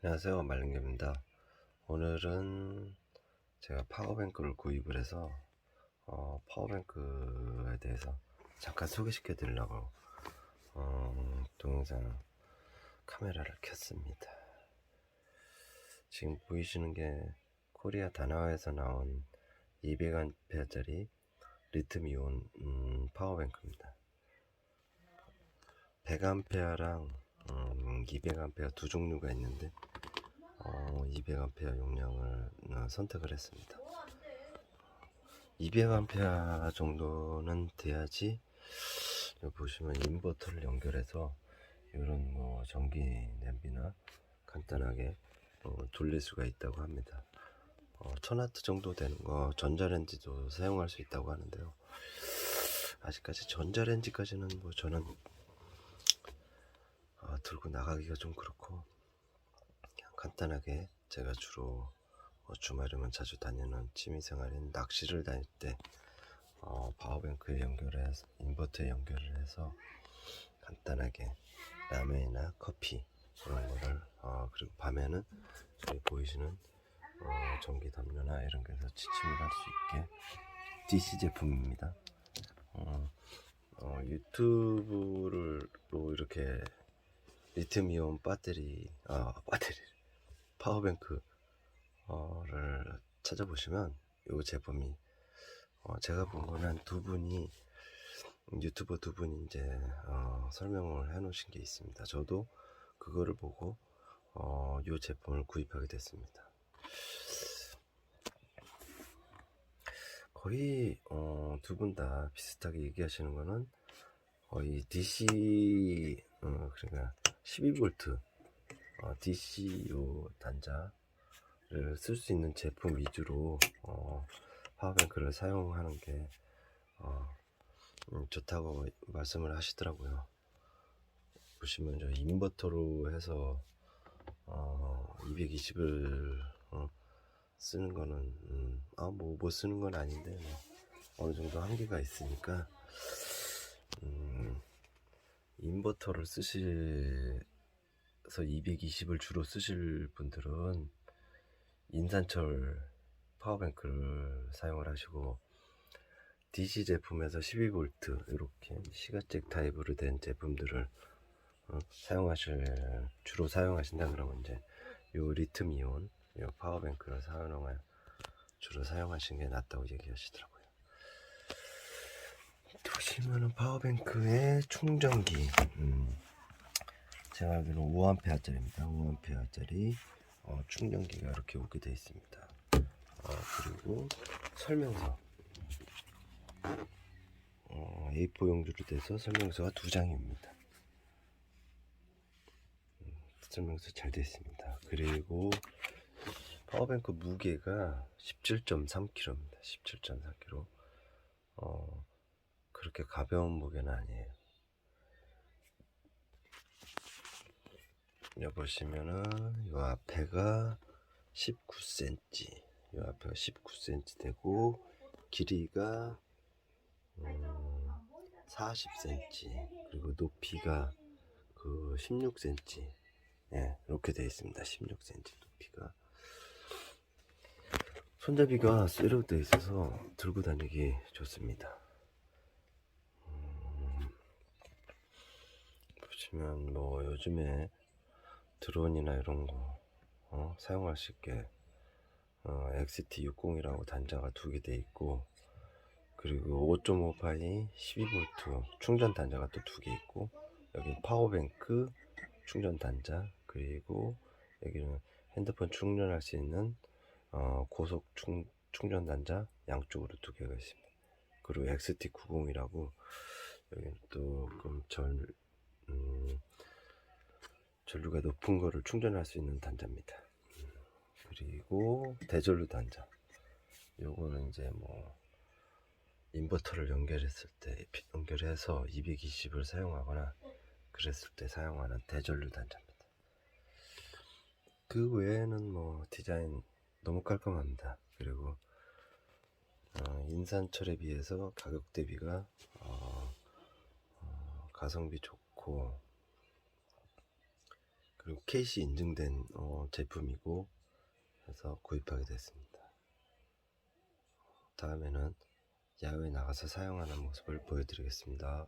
안녕하세요. 말랭개입니다. 오늘은 제가 파워뱅크를 구입을 해서 어, 파워뱅크에 대해서 잠깐 소개시켜 드리려고 어, 동영상 카메라를 켰습니다. 지금 보이시는 게 코리아 다나와에서 나온 200A짜리 리튬이온 음, 파워뱅크입니다. 100A랑 음, 200A 두 종류가 있는데 어, 200A 용량을 어, 선택을 했습니다. 200A 정도는 돼야지 보시면 인버터를 연결해서 이런 뭐 전기 냄비나 간단하게 어, 돌릴 수가 있다고 합니다. 어, 1000W 정도 되는 거 전자레인지도 사용할 수 있다고 하는데요. 아직까지 전자레인지까지는 뭐 저는 어, 들고 나가기가 좀 그렇고 간단하게 제가 주로 어, 주말이면 자주 다니는 취미생활인 낚시를 다닐 때 어, 파워뱅크에 연결해서 인버터에 연결을 해서 간단하게 라면이나 커피 이런 거를 어, 그리고 밤에는 여기 보이시는 어, 전기 담요나 이런 거에서 취침을 할 수 있게 DC 제품입니다. 어, 어, 유튜브로 이렇게 리튬이온 배터리, 아, 배터리, 파워뱅크, 어를 찾아보시면 이 제품이, 어, 제가 본건한두 분이, 유튜버 두 분이 이제, 어, 설명을 해 놓으신 게 있습니다. 저도 그거를 보고, 어, 이 제품을 구입하게 됐습니다. 거의, 어, 두 분 다 비슷하게 얘기하시는 거는, 거의 DC, 어, 그러니까, 12V 어, DCU 단자를 쓸 수 있는 제품 위주로 어, 파워뱅크를 사용하는 게 어, 음, 좋다고 말씀을 하시더라고요. 보시면 저 인버터로 해서 어, 220을 어, 쓰는 거는 음, 아뭐 못 쓰는 건 아닌데 뭐 어느 정도 한계가 있으니까 음, 인버터를 쓰실 서 220을 주로 쓰실 분들은 인산철 파워뱅크를 사용을 하시고 DC 제품에서 12V 이렇게 시가잭 타입으로 된 제품들을 어, 사용하실 주로 사용하신다 그러면 이제 요 리튬 이온 요 파워뱅크를 사용하 주로 사용하시는 게 낫다고 얘기하시더라고요. 보시면은 파워뱅크의 충전기 음, 제가 알기로 5A짜리입니다. 5A짜리 어, 충전기가 이렇게 오게 되어 있습니다. 어, 그리고 설명서. 어, A4 용지로 돼서 설명서가 두 장입니다. 음, 설명서 잘 되어 있습니다. 그리고 파워뱅크 무게가 17.3kg입니다. 17.4kg 어, 그렇게 가벼운 무게는 아니에요. 여기 보시면은 요 앞에가 19cm, 요 앞에가 19cm 되고 길이가 음, 40cm 그리고 높이가 그 16cm 예, 이렇게 되어 있습니다. 16cm 높이가 손잡이가 쇠로 되어 있어서 들고 다니기 좋습니다. 보시면 뭐 요즘에 드론이나 이런 거 어, 사용할 수 있게 어, XT60이라고 단자가 두 개 돼 있고 그리고 5.5파이 12V 충전 단자가 또 두 개 있고 여기 파워뱅크 충전 단자 그리고 여기는 핸드폰 충전할 수 있는 어, 고속 충, 충전 단자 양쪽으로 두 개가 있습니다. 그리고 XT90이라고 여기는 또좀절 음, 전류가 높은 거를 충전할 수 있는 단자입니다. 음, 그리고 대전류 단자. 요거는 이제 뭐 인버터를 연결했을 때 연결해서 220을 사용하거나 그랬을 때 사용하는 대전류 단자입니다. 그 외에는 뭐 디자인 너무 깔끔합니다. 그리고 어, 인산철에 비해서 가격 대비가 어, 어, 가성비 좋고 그 그리고 KC 인증된 어, 제품이고 해서 구입하게 됐습니다. 다음에는 야외에 나가서 사용하는 모습을 보여드리겠습니다.